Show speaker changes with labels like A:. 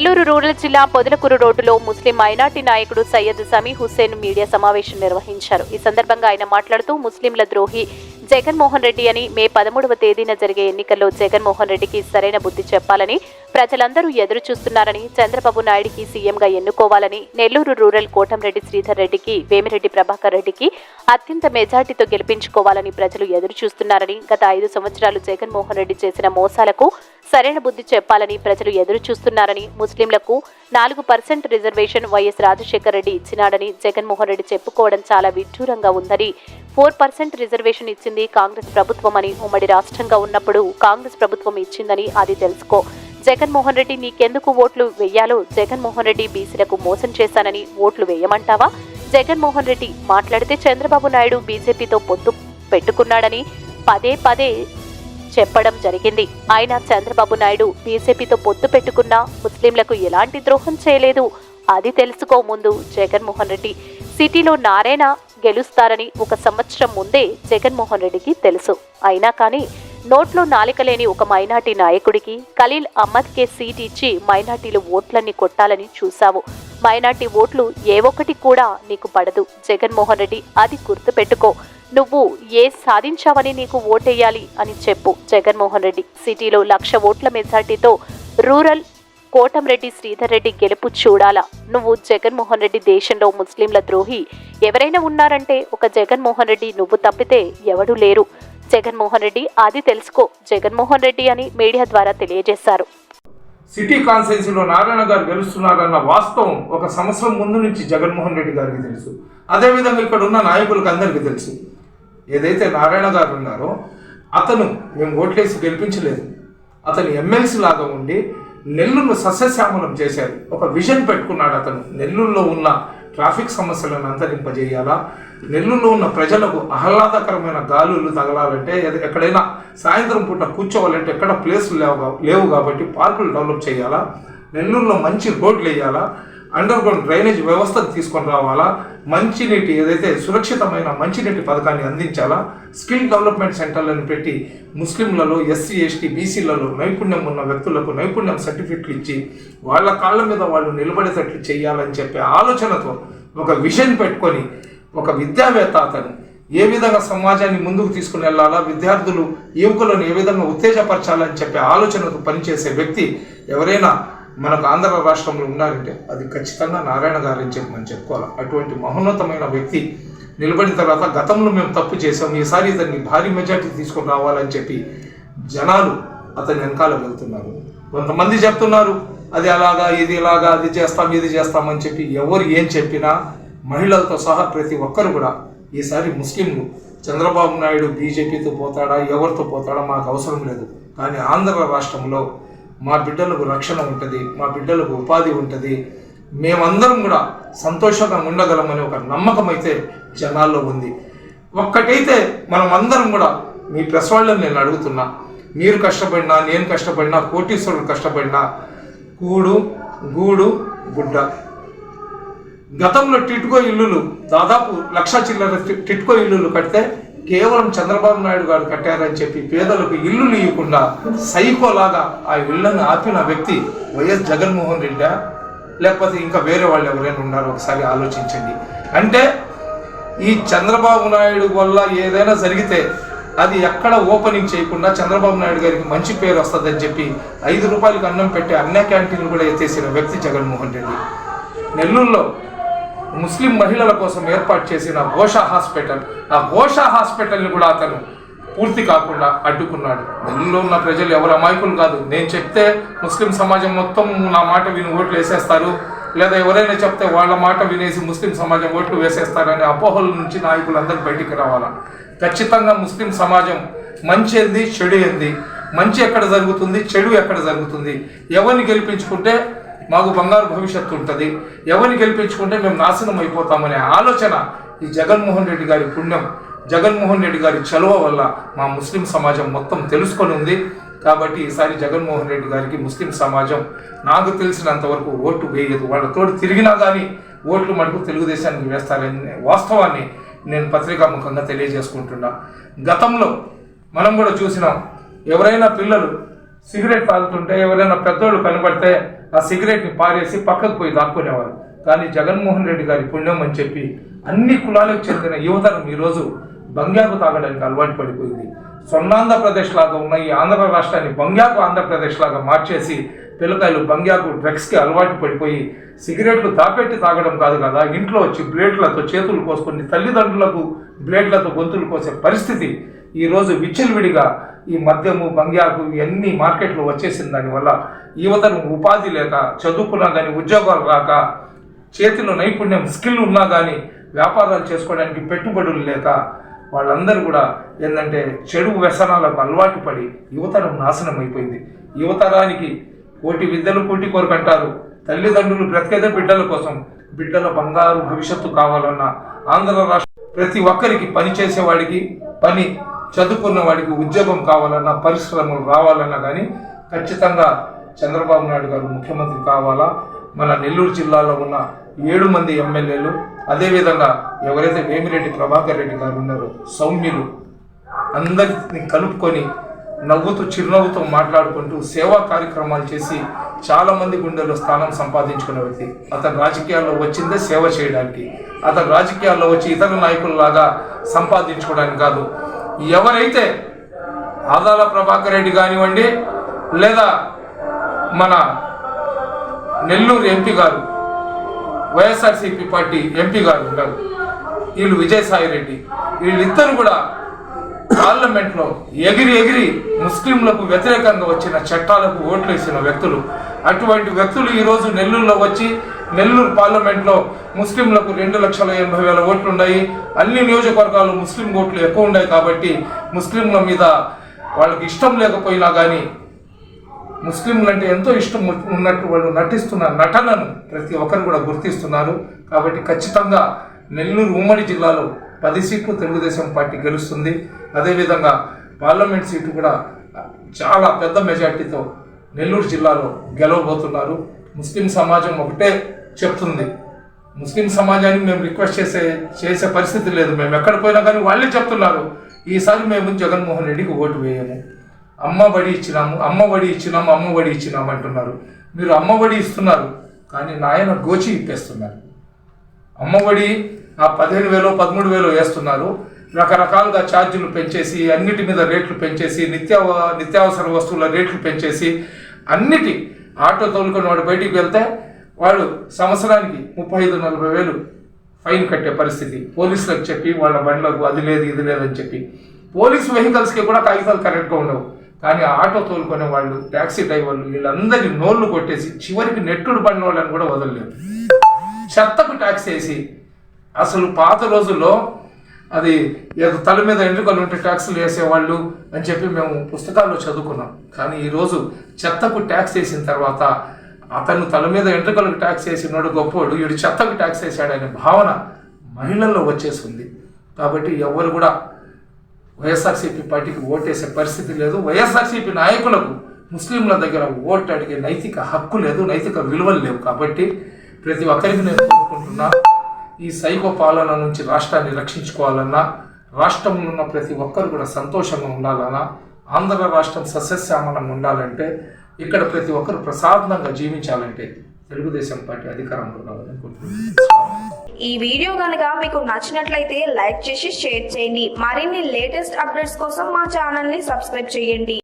A: Nellore rural జిల్లా పొదలకూరు రోడ్డులో ముస్లిం minority నాయకుడు సయ్యద్ సమీ హుస్సేన్ మీడియా సమావేశం నిర్వహించారు. ఈ సందర్భంగా ఆయన మాట్లాడుతూ ముస్లింల ద్రోహి జగన్మోహన్ రెడ్డి అని మే పదమూడవ తేదీన జరిగే ఎన్నికల్లో జగన్మోహన్ రెడ్డికి సరైన బుద్ధి చెప్పాలని ప్రజలందరూ ఎదురు చూస్తున్నారని చంద్రబాబు నాయుడికి సీఎంగా ఎన్నుకోవాలని నెల్లూరు రూరల్ కోటంరెడ్డి శ్రీధర్ రెడ్డికి వేమిరెడ్డి ప్రభాకర్ రెడ్డికి అత్యంత మెజార్టీతో గెలిపించుకోవాలని ప్రజలు ఎదురు చూస్తున్నారని గత ఐదు సంవత్సరాలు జగన్మోహన్ రెడ్డి చేసిన మోసాలకు సరైన బుద్ధి చెప్పాలని ప్రజలు ఎదురు చూస్తున్నారని ముస్లింలకు నాలుగు percent reservation Y S Rajasekhara Reddy ఇచ్చినాడని Jaganmohan Reddy చెప్పుకోవడం చాలా విడ్డూరంగా ఉందని ఫోర్ పర్సెంట్ రిజర్వేషన్ ఇచ్చింది కాంగ్రెస్ ప్రభుత్వం అని ఉమ్మడి రాష్ట్రంగా ఉన్నప్పుడు కాంగ్రెస్ ప్రభుత్వం ఇచ్చిందని అది తెలుసుకో. జగన్మోహన్ రెడ్డి నీకెందుకు ఓట్లు వెయ్యాలో? జగన్మోహన్ రెడ్డి బీసీలకు మోసం చేశానని ఓట్లు వేయమంటావా? జగన్మోహన్ రెడ్డి మాట్లాడితే చంద్రబాబు నాయుడు బీజేపీతో పొత్తు పెట్టుకున్నాడని పదే పదే చెప్పడం జరిగింది. ఆయన చంద్రబాబు నాయుడు బీజేపీతో పొత్తు పెట్టుకున్నా ముస్లింలకు ఎలాంటి ద్రోహం చేయలేదు. అది తెలుసుకో ముందు జగన్మోహన్ రెడ్డి. సిటీలో నారాయణ గెలుస్తారని ఒక సంవత్సరం ముందే జగన్మోహన్ రెడ్డికి తెలుసు. అయినా కానీ నోట్లో నాలిక లేని ఒక మైనార్టీ నాయకుడికి ఖలీల్ అహ్మద్కే సీట్ ఇచ్చి మైనార్టీలు ఓట్లన్నీ కొట్టాలని చూశావు. మైనార్టీ ఓట్లు ఏ ఒక్కటి కూడా నీకు పడదు. జగన్మోహన్ రెడ్డి అది గుర్తుపెట్టుకో. నువ్వు ఏ సాధించావని నీకు ఓటేయాలి అని చెప్పు జగన్మోహన్ రెడ్డి. సిటీలో లక్ష ఓట్ల మెజార్టీతో రూరల్ కోటంరెడ్డి శ్రీధర్ రెడ్డి గెలుపు చూడాలా? నువ్వు జగన్మోహన్ రెడ్డి దేశంలో ముస్లింల ద్రోహి. ఎవరైనా ఉన్నారంటే ఒక జగన్మోహన్ రెడ్డి నువ్వు తప్పితే ఎవడూ లేరు. జగన్మోహన్ రెడ్డి అది తెలుసుకో. జగన్మోహన్ రెడ్డి అని మీడియా ద్వారా తెలియజేశారు.
B: సిటీ కాన్స్టిట్యున్సీలో నారాయణ గారు గెలుస్తున్నారన్న వాస్తవం ఒక సంవత్సరం ముందు నుంచి జగన్మోహన్ రెడ్డి గారికి తెలుసు. అదేవిధంగా ఇక్కడ ఉన్న నాయకులకు అందరికీ తెలుసు. ఏదైతే నారాయణ గారు ఉన్నారో అతను మేము ఓట్లేసి గెలిపించలేదు. అతను ఎమ్మెల్సీ లాగా ఉండి నెల్లూరును సస్యశ్యామలం చేశారు ఒక విజన్ పెట్టుకున్నాడు అతను. నెల్లూరులో ఉన్న ట్రాఫిక్ సమస్యలను అంతరింపజేయాలా? నెల్లూరులో ఉన్న ప్రజలకు ఆహ్లాదకరమైన గాలులు తగలాలంటే ఎక్కడైనా సాయంత్రం పూట కూర్చోవాలంటే ఎక్కడ ప్లేసులు లేవు లేవు కాబట్టి పార్కులు డెవలప్ చేయాలా? నెల్లూరులో మంచి రోడ్లు వేయాలా అండర్ గ్రౌండ్ డ్రైనేజ్ వ్యవస్థను తీసుకొని రావాలా? మంచినీటి ఏదైతే సురక్షితమైన మంచినీటి పథకాన్ని అందించాలా స్కిల్ డెవలప్మెంట్ సెంటర్లను పెట్టి ముస్లింలలో ఎస్సీ ఎస్టీ బీసీలలో నైపుణ్యం ఉన్న వ్యక్తులకు నైపుణ్యం సర్టిఫికెట్లు ఇచ్చి వాళ్ళ కాళ్ళ మీద వాళ్ళు నిలబడేటట్లు చేయాలని చెప్పే ఆలోచనతో ఒక విజన్ పెట్టుకొని ఒక విద్యావేత్త అతను ఏ విధంగా సమాజాన్ని ముందుకు తీసుకుని వెళ్ళాలా విద్యార్థులు యువకులను ఏ విధంగా ఉత్తేజపరచాలని చెప్పే ఆలోచనతో పనిచేసే వ్యక్తి ఎవరైనా మనకు ఆంధ్ర రాష్ట్రంలో ఉన్నారంటే అది ఖచ్చితంగా నారాయణ గారు అని చెప్పి మనం చెప్పుకోవాలి. అటువంటి మహోన్నతమైన వ్యక్తి నిలబడిన తర్వాత గతంలో మేము తప్పు చేసాం ఈసారి ఇతన్ని భారీ మెజార్టీ తీసుకొని రావాలని చెప్పి జనాలు అతని వెనకాల వెళ్తున్నారు. కొంతమంది చెప్తున్నారు అది అలాగా ఇది ఇలాగా అది చేస్తాం ఇది చేస్తామని చెప్పి ఎవరు ఏం చెప్పినా మహిళలతో సహా ప్రతి ఒక్కరు కూడా ఈసారి ముస్లింలు చంద్రబాబు నాయుడు బీజేపీతో పోతాడా ఎవరితో పోతాడా మాకు అవసరం లేదు. కానీ ఆంధ్ర రాష్ట్రంలో మా బిడ్డలకు రక్షణ ఉంటుంది మా బిడ్డలకు ఉపాధి ఉంటుంది. మేమందరం కూడా సంతోషంగా ఉండగలమనే ఒక నమ్మకం అయితే జనాల్లో ఉంది. ఒక్కటైతే మనం అందరం కూడా మీ ప్రెస్ వాళ్ళని నేను అడుగుతున్నా. మీరు కష్టపడినా నేను కష్టపడినా కోటీశ్వరుడు కష్టపడినా కూడు గూడు గుడ్డ. గతంలో టిట్కో ఇల్లులు దాదాపు లక్ష చిల్లర టిట్కో ఇల్లులు కడితే కేవలం చంద్రబాబు నాయుడు గారు కట్టారని చెప్పి పేదలకు ఇల్లు ఇవ్వకుండా సైకోలాగా ఆ ఇళ్ళను ఆపిన వ్యక్తి వైఎస్ జగన్మోహన్ రెడ్డా? లేకపోతే ఇంకా వేరే వాళ్ళు ఎవరైనా ఉన్నారో? ఒకసారి ఆలోచించండి. అంటే ఈ చంద్రబాబు నాయుడు వల్ల ఏదైనా జరిగితే అది ఎక్కడ ఓపెనింగ్ చేయకుండా చంద్రబాబు నాయుడు గారికి మంచి పేరు వస్తుందని చెప్పి ఐదు రూపాయలకు అన్నం పెట్టి అన్న క్యాంటీన్లు కూడా ఎత్తేసిన వ్యక్తి జగన్మోహన్ రెడ్డి. నెల్లూరులో ముస్లిం మహిళల కోసం ఏర్పాటు చేసిన ఘోష హాస్పిటల్. ఆ ఘోష హాస్పిటల్ని కూడా అతను పూర్తి కాకుండా అడ్డుకున్నాడు. ఢిల్లీలో ఉన్న ప్రజలు ఎవరు అమాయకులు కాదు. నేను చెప్తే ముస్లిం సమాజం మొత్తం నా మాట విని ఓట్లు వేసేస్తారు. లేదా ఎవరైనా చెప్తే వాళ్ళ మాట వినేసి ముస్లిం సమాజం ఓట్లు వేసేస్తారనే అపోహల నుంచి నాయకులందరూ బయటికి రావాలా? ఖచ్చితంగా ముస్లిం సమాజం మంచి ఏంది చెడు ఏంది? మంచి ఎక్కడ జరుగుతుంది చెడు ఎక్కడ జరుగుతుంది? ఎవరిని గెలిపించుకుంటే మాకు బంగారు భవిష్యత్తు ఉంటుంది. ఎవరిని గెలిపించుకుంటే మేము నాశనం అయిపోతామనే ఆలోచన ఈ జగన్మోహన్ రెడ్డి గారి పుణ్యం. జగన్మోహన్ రెడ్డి గారి చలువ వల్ల మా ముస్లిం సమాజం మొత్తం తెలుసుకొని ఉంది. కాబట్టి ఈసారి జగన్మోహన్ రెడ్డి గారికి ముస్లిం సమాజం నాకు తెలిసినంత వరకు ఓటు వేయదు. వాళ్ళతో తిరిగినా కానీ ఓట్లు మటుకు తెలుగుదేశానికి వేస్తారనే వాస్తవాన్ని నేను పత్రికాముఖంగా తెలియజేసుకుంటున్నా. గతంలో మనం కూడా చూసినాం ఎవరైనా పిల్లలు సిగరెట్ తాగుతుంటే ఎవరైనా పెద్దోళ్ళు కనబడితే ఆ సిగరెట్ని పారేసి పక్కకు పోయి దాక్కునేవారు. కానీ జగన్మోహన్ రెడ్డి గారి పుణ్యం అని చెప్పి అన్ని కులాలకు చెందిన యువతరం ఈరోజు బంగ్యాకు తాగడానికి అలవాటు పడిపోయింది. స్వర్ణాంధ్రప్రదేశ్ లాగా ఉన్న ఈ ఆంధ్ర రాష్ట్రాన్ని బంగ్యాకు ఆంధ్రప్రదేశ్ లాగా మార్చేసి పిల్లకాయలు బంగ్యాకు డ్రగ్స్కి అలవాటు పడిపోయి సిగరెట్లు తాపెట్టి తాగడం కాదు కదా ఇంట్లో వచ్చి బ్లేడ్లతో చేతులు కోసుకొని తల్లిదండ్రులకు బ్లేడ్లతో గొంతులు కోసే పరిస్థితి ఈరోజు విచ్చలవిడిగా ఈ మద్యము బంగ్యాకు ఇవన్నీ మార్కెట్లో వచ్చేసింది దానివల్ల యువతను ఉపాధి లేక చదువుకున్నా కానీ ఉద్యోగాలు రాక చేతిలో నైపుణ్యం స్కిల్ ఉన్నా కానీ వ్యాపారాలు చేసుకోవడానికి పెట్టుబడులు లేక వాళ్ళందరూ కూడా ఏంటంటే చెడు వ్యసనాలకు అలవాటు పడి యువతరం నాశనం అయిపోయింది. యువతరానికి కోటి విద్యలు కోటి కొరకు అంటారు. తల్లిదండ్రులు బ్రతికేదే బిడ్డల కోసం. బిడ్డల బంగారు భవిష్యత్తు కావాలన్నా ఆంధ్ర రాష్ట్ర ప్రతి ఒక్కరికి పని చేసేవాడికి పని చదువుకున్న వాడికి ఉద్యోగం కావాలన్నా పరిశ్రమలు రావాలన్నా కానీ ఖచ్చితంగా చంద్రబాబు నాయుడు గారు ముఖ్యమంత్రి కావాలా? మన నెల్లూరు జిల్లాలో ఉన్న ఏడు మంది ఎమ్మెల్యేలు అదేవిధంగా ఎవరైతే వేమిరెడ్డి ప్రభాకర్ రెడ్డి గారు ఉన్నారో సౌమ్యులు అందరిని కలుపుకొని నవ్వుతూ చిరునవ్వుతో మాట్లాడుకుంటూ సేవా కార్యక్రమాలు చేసి చాలా మంది గుండెల్లో స్థానం సంపాదించుకున్న వ్యక్తి. అతను రాజకీయాల్లో వచ్చిందే సేవ చేయడానికి. అతను రాజకీయాల్లో వచ్చి ఇతర నాయకుల్లాగా సంపాదించుకోవడానికి కాదు ఎవరైతే ఆదాల ప్రభాకర్ రెడ్డి కానివ్వండి లేదా మన నెల్లూరు ఎంపీ గారు వైఎస్ఆర్సీపీ పార్టీ ఎంపీ గారు ఉంటారు వీళ్ళు విజయసాయి రెడ్డి. వీళ్ళిద్దరు కూడా పార్లమెంట్లో ఎగిరి ఎగిరి ముస్లింలకు వ్యతిరేకంగా వచ్చిన చట్టాలకు ఓట్లు వేసిన వ్యక్తులు అటువంటి వ్యక్తులు ఈరోజు నెల్లూరులో వచ్చి నెల్లూరు పార్లమెంట్లో ముస్లింలకు రెండు లక్షల ఎనభై వేల ఓట్లు ఉన్నాయి అన్ని నియోజకవర్గాలు ముస్లిం ఓట్లు ఎక్కువ ఉన్నాయి కాబట్టి ముస్లింల మీద వాళ్ళకి ఇష్టం లేకపోయినా కానీ ముస్లింలు అంటే ఎంతో ఇష్టం ఉన్నట్టు వాళ్ళు నటిస్తున్న నటనను ప్రతి ఒక్కరు కూడా గుర్తిస్తున్నారు. కాబట్టి ఖచ్చితంగా నెల్లూరు ఉమ్మడి జిల్లాలో పది సీట్లు తెలుగుదేశం పార్టీ గెలుస్తుంది. అదేవిధంగా పార్లమెంట్ సీటు కూడా చాలా పెద్ద మెజార్టీతో నెల్లూరు జిల్లాలో గెలవబోతున్నారు. ముస్లిం సమాజం ఒకటే చెప్తుంది. ముస్లిం సమాజానికి మేము రిక్వెస్ట్ చేసే చేసే పరిస్థితి లేదు. మేము ఎక్కడ పోయినా కానీ వాళ్ళే చెప్తున్నారు. ఈసారి మేము జగన్మోహన్ రెడ్డికి ఓటు వేయము. అమ్మ బడి ఇచ్చినాము అమ్మ బడి ఇచ్చినాము అమ్మ బడి ఇచ్చినాము అంటున్నారు. మీరు అమ్మ బడి ఇస్తున్నారు కానీ నాయన గోచి ఇప్పేస్తున్నారు. అమ్మ ఒడి ఆ పదిహేను వేలు పదమూడు వేలు వేస్తున్నారు. రకరకాలుగా ఛార్జీలు పెంచేసి అన్నిటి మీద రేట్లు పెంచేసి నిత్యావ నిత్యావసర వస్తువుల రేట్లు పెంచేసి అన్నిటి ఆటో తోలుకొని వాడు బయటికి వెళ్తే వాడు సంవత్సరానికి ముప్పై ఐదు నలభై వేలు ఫైన్ కట్టే పరిస్థితి. పోలీసులకు చెప్పి వాళ్ళ బండ్లకు అది లేదు ఇది లేదని చెప్పి. పోలీస్ వెహికల్స్కి కూడా కాగితాలు కరెక్ట్గా ఉండవు. కానీ ఆటో తోలుకునే వాళ్ళు ట్యాక్సీ డ్రైవర్లు వీళ్ళందరినీ నోళ్ళు కొట్టేసి చివరికి నెట్టుడు పడిన వాళ్ళని కూడా వదలలేదు. చెత్తకు ట్యాక్స్ వేసి అసలు పాత రోజుల్లో అది ఏదో తల మీద ఎంట్రుకలు ఉంటే ట్యాక్సులు వేసేవాళ్ళు అని చెప్పి మేము పుస్తకాల్లో చదువుకున్నాం. కానీ ఈరోజు చెత్తకు ట్యాక్స్ వేసిన తర్వాత అతను తల మీద ఎంట్రుకలకు ట్యాక్స్ వేసినాడు గొప్పోడు వీడు చెత్తకు ట్యాక్స్ వేసాడనే భావన మహిళల్లో వచ్చేసింది. కాబట్టి ఎవరు కూడా వైఎస్ఆర్సీపీ పార్టీకి ఓటేసే పరిస్థితి లేదు. వైఎస్ఆర్సీపీ నాయకులకు ముస్లింల దగ్గర ఓటు అడిగే నైతిక హక్కు లేదు నైతిక విలువలు లేవు. కాబట్టి ప్రతి ఒక్కరికి నేను కోరుకుంటున్నా ఈ సైకో పాలన నుంచి రాష్ట్రాన్ని రక్షించుకోవాలన్నా రాష్ట్రంలో ఉన్న ప్రతి ఒక్కరు కూడా సంతోషంగా ఉండాలన్నా ఆంధ్ర రాష్ట్రం సస్యశ్యామలంగా ఉండాలంటే ఇక్కడ ప్రతి ఒక్కరు ప్రసాదంగా జీవించాలంటే తెలుగుదేశం పార్టీ అధికారంలో రావాలని కోరుకుంటున్నాను.
C: ఈ వీడియో కనుక మీకు నచ్చినట్లయితే లైక్ చేసి షేర్ చేయండి. మరిన్ని లేటెస్ట్ అప్డేట్స్ కోసం మా ఛానల్ని సబ్స్క్రైబ్ చేయండి.